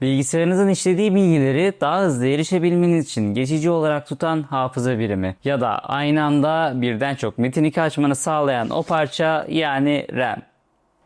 Bilgisayarınızın işlediği bilgileri daha hızlı erişebilmeniz için geçici olarak tutan hafıza birimi ya da aynı anda birden çok metin 2 açmanı sağlayan o parça yani RAM.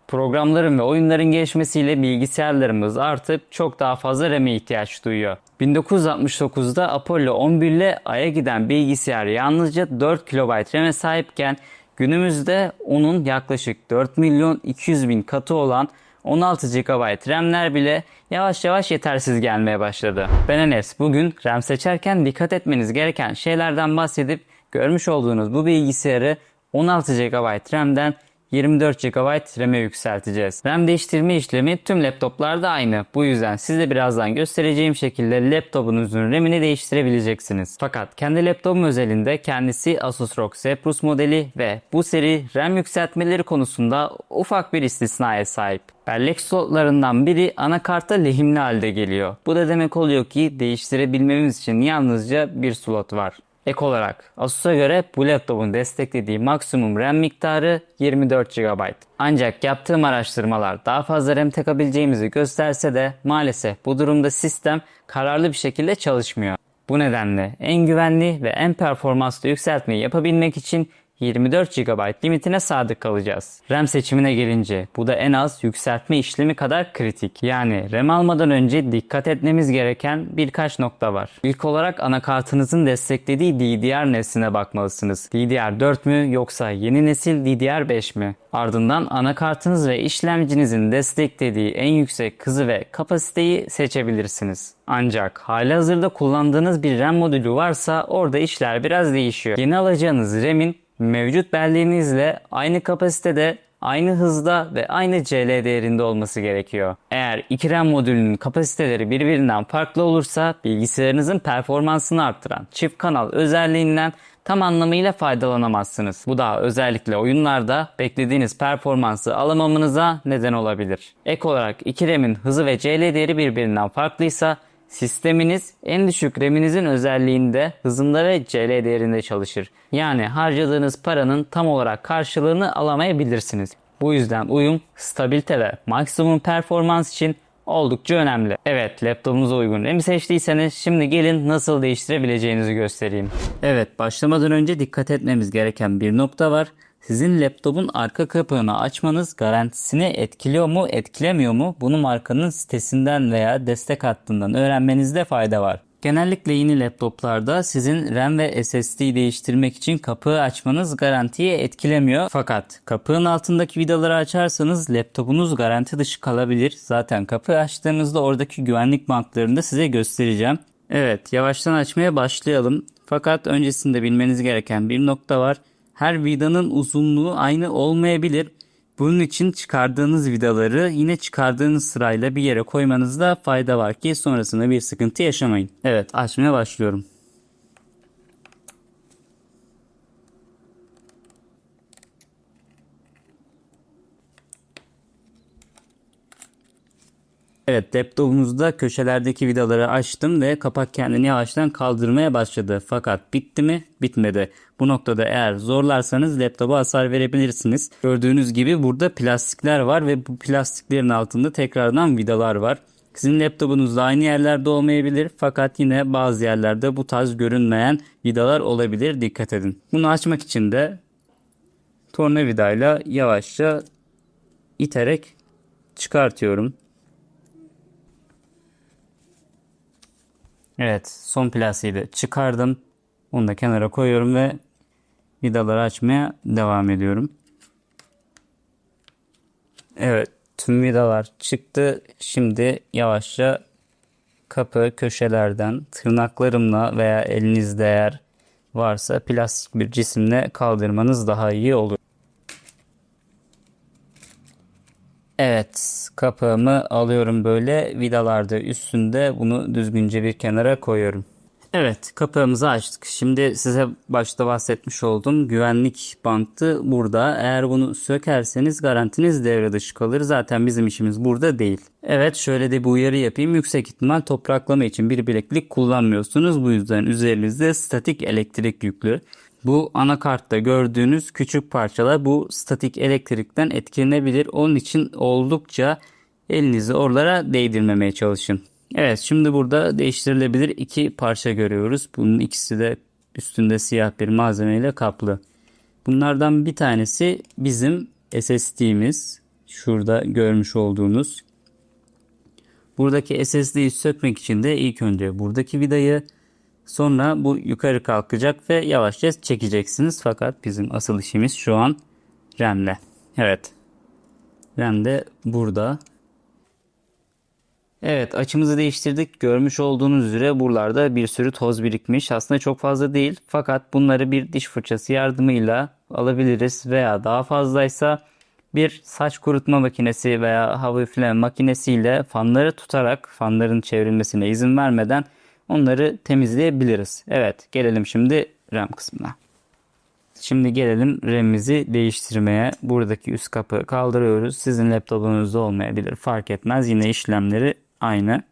Programların ve oyunların gelişmesiyle bilgisayarlarımız artık çok daha fazla RAM'e ihtiyaç duyuyor. 1969'da Apollo 11 ile Ay'a giden bilgisayar yalnızca 4 KB RAM'e sahipken günümüzde onun yaklaşık 4 milyon 200 bin katı olan 16 GB RAM'ler bile yavaş yavaş yetersiz gelmeye başladı. Ben Enes. Bugün RAM seçerken dikkat etmeniz gereken şeylerden bahsedip görmüş olduğunuz bu bilgisayarı 16 GB RAM'den 24 GB RAM'e yükselteceğiz. RAM değiştirme işlemi tüm laptoplarda aynı. Bu yüzden size birazdan göstereceğim şekilde laptopunuzun RAM'ini değiştirebileceksiniz. Fakat kendi laptopum özelinde kendisi Asus ROG Zephyrus modeli ve bu seri RAM yükseltmeleri konusunda ufak bir istisnaya sahip. Bellek slotlarından biri anakarta lehimli halde geliyor. Bu da demek oluyor ki değiştirebilmemiz için yalnızca bir slot var. Ek olarak Asus'a göre bu laptopun desteklediği maksimum RAM miktarı 24 GB. Ancak yaptığım araştırmalar daha fazla RAM takabileceğimizi gösterse de maalesef bu durumda sistem kararlı bir şekilde çalışmıyor. Bu nedenle en güvenli ve en performanslı yükseltmeyi yapabilmek için 24 GB limitine sadık kalacağız. RAM seçimine gelince bu da en az yükseltme işlemi kadar kritik. Yani RAM almadan önce dikkat etmemiz gereken birkaç nokta var. İlk olarak anakartınızın desteklediği DDR nesline bakmalısınız. DDR4 mü yoksa yeni nesil DDR5 mi? Ardından anakartınız ve işlemcinizin desteklediği en yüksek hızı ve kapasiteyi seçebilirsiniz. Ancak halihazırda kullandığınız bir RAM modülü varsa orada işler biraz değişiyor. Yeni alacağınız RAM'in mevcut belleğinizle aynı kapasitede, aynı hızda ve aynı CL değerinde olması gerekiyor. Eğer iki RAM modülünün kapasiteleri birbirinden farklı olursa bilgisayarınızın performansını arttıran çift kanal özelliğinden tam anlamıyla faydalanamazsınız. Bu da özellikle oyunlarda beklediğiniz performansı alamamanıza neden olabilir. Ek olarak iki RAM'in hızı ve CL değeri birbirinden farklıysa Sisteminiz en düşük RAM'inizin özelliğinde, hızında ve CL değerinde çalışır. Yani harcadığınız paranın tam olarak karşılığını alamayabilirsiniz. Bu yüzden uyum, stabilite ve maksimum performans için oldukça önemli. Evet laptopunuza uygun RAM'i seçtiyseniz şimdi gelin nasıl değiştirebileceğinizi göstereyim. Evet başlamadan önce dikkat etmemiz gereken bir nokta var. Sizin laptopun arka kapağını açmanız garantisini etkiliyor mu, etkilemiyor mu? Bunu markanın sitesinden veya destek hattından öğrenmenizde fayda var. Genellikle yeni laptoplarda sizin RAM ve SSD değiştirmek için kapağı açmanız garantiyi etkilemiyor. Fakat kapağın altındaki vidaları açarsanız laptopunuz garanti dışı kalabilir. Zaten kapağı açtığınızda oradaki güvenlik bantlarını da size göstereceğim. Evet yavaştan açmaya başlayalım. Fakat öncesinde bilmeniz gereken bir nokta var her vidanın uzunluğu aynı olmayabilir. Bunun için çıkardığınız vidaları yine çıkardığınız sırayla bir yere koymanızda fayda var ki sonrasında bir sıkıntı yaşamayın. Evet açmaya başlıyorum. Evet laptopumuzda köşelerdeki vidaları açtım ve kapak kendini yavaştan kaldırmaya başladı. Fakat bitti mi? Bitmedi. Bu noktada eğer zorlarsanız laptopa hasar verebilirsiniz. Gördüğünüz gibi burada plastikler var ve bu plastiklerin altında tekrardan vidalar var. Sizin laptopunuzda aynı yerlerde olmayabilir fakat yine bazı yerlerde bu tarz görünmeyen vidalar olabilir. Dikkat edin. Bunu açmak için de tornavidayla yavaşça iterek çıkartıyorum. Evet son plastiği de çıkardım. Onu da kenara koyuyorum ve vidaları açmaya devam ediyorum. Evet tüm vidalar çıktı. Şimdi yavaşça kapı köşelerden tırnaklarımla veya elinizde eğer varsa plastik bir cisimle kaldırmanız daha iyi olur. Evet kapağımı alıyorum böyle vidalarda üstünde bunu düzgünce bir kenara koyuyorum. Evet kapağımızı açtık. Şimdi size başta bahsetmiş olduğum güvenlik bantı burada. Eğer bunu sökerseniz garantiniz devre dışı kalır. Zaten bizim işimiz burada değil. Evet şöyle de bir uyarı yapayım. Yüksek ihtimal topraklama için bir bileklik kullanmıyorsunuz. Bu yüzden üzerinizde statik elektrik yüklü. Bu anakartta gördüğünüz küçük parçalar bu statik elektrikten etkilenebilir. Onun için oldukça elinizi oralara değdirmemeye çalışın. Evet şimdi burada değiştirilebilir iki parça görüyoruz. Bunun ikisi de üstünde siyah bir malzemeyle kaplı. Bunlardan bir tanesi bizim SSD'miz. Şurada görmüş olduğunuz. Buradaki SSD'yi sökmek için de ilk önce buradaki vidayı sonra bu yukarı kalkacak ve yavaşça çekeceksiniz. Fakat bizim asıl işimiz şu an RAM'le. Evet. RAM de burada. Evet açımızı değiştirdik. Görmüş olduğunuz üzere buralarda bir sürü toz birikmiş. Aslında çok fazla değil. Fakat bunları bir diş fırçası yardımıyla alabiliriz. Veya daha fazlaysa bir saç kurutma makinesi veya hava üfleme makinesiyle fanları tutarak fanların çevrilmesine izin vermeden onları temizleyebiliriz. Evet gelelim şimdi RAM kısmına. Şimdi gelelim RAM'imizi değiştirmeye. Buradaki üst kapı kaldırıyoruz. Sizin laptopunuzda olmayabilir. Fark etmez. Yine işlemleri aynı.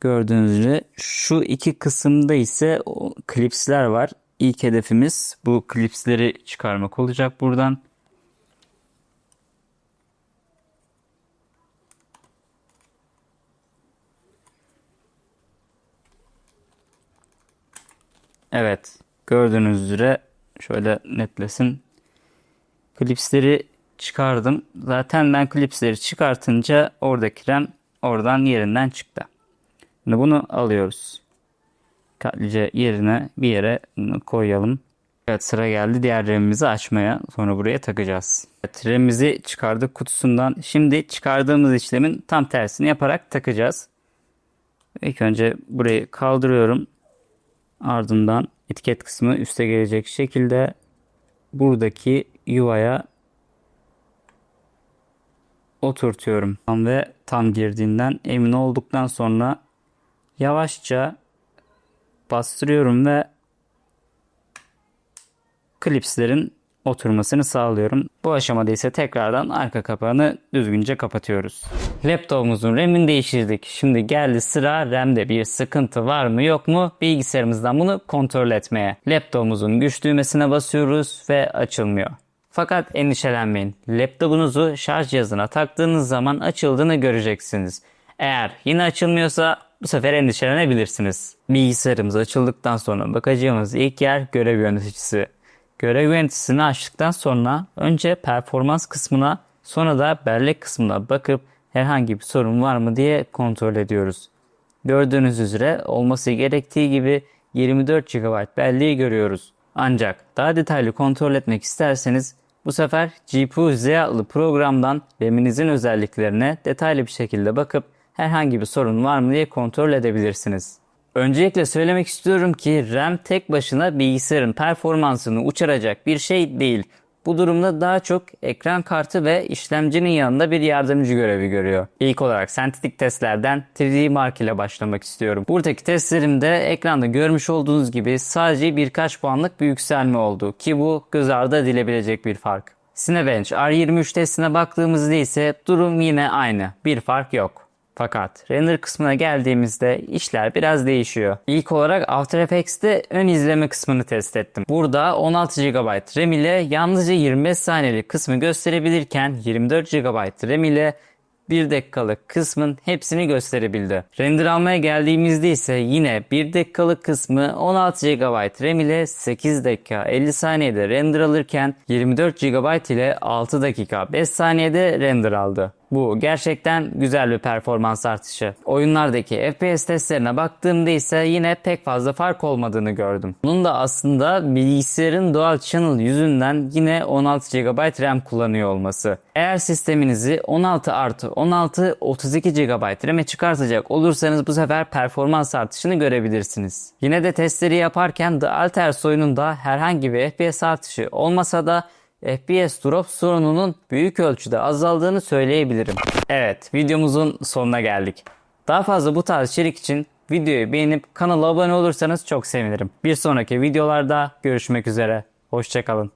Gördüğünüz üzere şu iki kısımda ise klipsler var. İlk hedefimiz bu klipsleri çıkarmak olacak buradan. Evet. Gördüğünüz üzere şöyle netlesin. Klipsleri çıkardım. Zaten ben klipsleri çıkartınca oradaki RAM oradan yerinden çıktı. Şimdi bunu alıyoruz. Dikkatlice yerine bir yere koyalım. Evet sıra geldi diğer RAM'imizi açmaya. Sonra buraya takacağız. Evet, RAM'imizi çıkardık kutusundan. Şimdi çıkardığımız işlemin tam tersini yaparak takacağız. İlk önce burayı kaldırıyorum. Ardından etiket kısmı üste gelecek şekilde buradaki yuvaya oturtuyorum. Ve tam girdiğinden emin olduktan sonra yavaşça bastırıyorum ve klipslerin oturmasını sağlıyorum. Bu aşamada ise tekrardan arka kapağını düzgünce kapatıyoruz. Laptopumuzun RAM'ini değiştirdik. Şimdi geldi sıra RAM'de bir sıkıntı var mı yok mu bilgisayarımızdan bunu kontrol etmeye. Laptopumuzun güç düğmesine basıyoruz ve açılmıyor. Fakat endişelenmeyin. Laptopunuzu şarj cihazına taktığınız zaman açıldığını göreceksiniz. Eğer yine açılmıyorsa bu sefer endişelenebilirsiniz. Bilgisayarımız açıldıktan sonra bakacağımız ilk yer görev yöneticisi. Görev yöneticisini açtıktan sonra önce performans kısmına sonra da bellek kısmına bakıp herhangi bir sorun var mı diye kontrol ediyoruz. Gördüğünüz üzere olması gerektiği gibi 24 GB belleği görüyoruz. Ancak daha detaylı kontrol etmek isterseniz bu sefer GPU Z adlı programdan RAM'inizin özelliklerine detaylı bir şekilde bakıp herhangi bir sorun var mı diye kontrol edebilirsiniz. Öncelikle söylemek istiyorum ki RAM tek başına bilgisayarın performansını uçuracak bir şey değil. Bu durumda daha çok ekran kartı ve işlemcinin yanında bir yardımcı görevi görüyor. İlk olarak sentetik testlerden 3D Mark ile başlamak istiyorum. Buradaki testlerimde ekranda görmüş olduğunuz gibi sadece birkaç puanlık bir yükselme oldu ki bu göz ardı edilebilecek bir fark. Cinebench R23 testine baktığımızda ise durum yine aynı. Bir fark yok. Fakat render kısmına geldiğimizde işler biraz değişiyor. İlk olarak After Effects'te ön izleme kısmını test ettim. Burada 16 GB RAM ile yalnızca 25 saniyelik kısmı gösterebilirken 24 GB RAM ile 1 dakikalık kısmın hepsini gösterebildi. Render almaya geldiğimizde ise yine 1 dakikalık kısmı 16 GB RAM ile 8 dakika 50 saniyede render alırken 24 GB ile 6 dakika 5 saniyede render aldı. Bu gerçekten güzel bir performans artışı. Oyunlardaki FPS testlerine baktığımda ise yine pek fazla fark olmadığını gördüm. Bunun da aslında bilgisayarın Dual Channel yüzünden yine 16 GB RAM kullanıyor olması. Eğer sisteminizi 16 artı 16 32 GB RAM'e çıkartacak olursanız bu sefer performans artışını görebilirsiniz. Yine de testleri yaparken The Alters oyununda herhangi bir FPS artışı olmasa da FPS drop sorununun büyük ölçüde azaldığını söyleyebilirim. Evet videomuzun sonuna geldik. Daha fazla bu tarz içerik için videoyu beğenip kanala abone olursanız çok sevinirim. Bir sonraki videolarda görüşmek üzere. Hoşçakalın.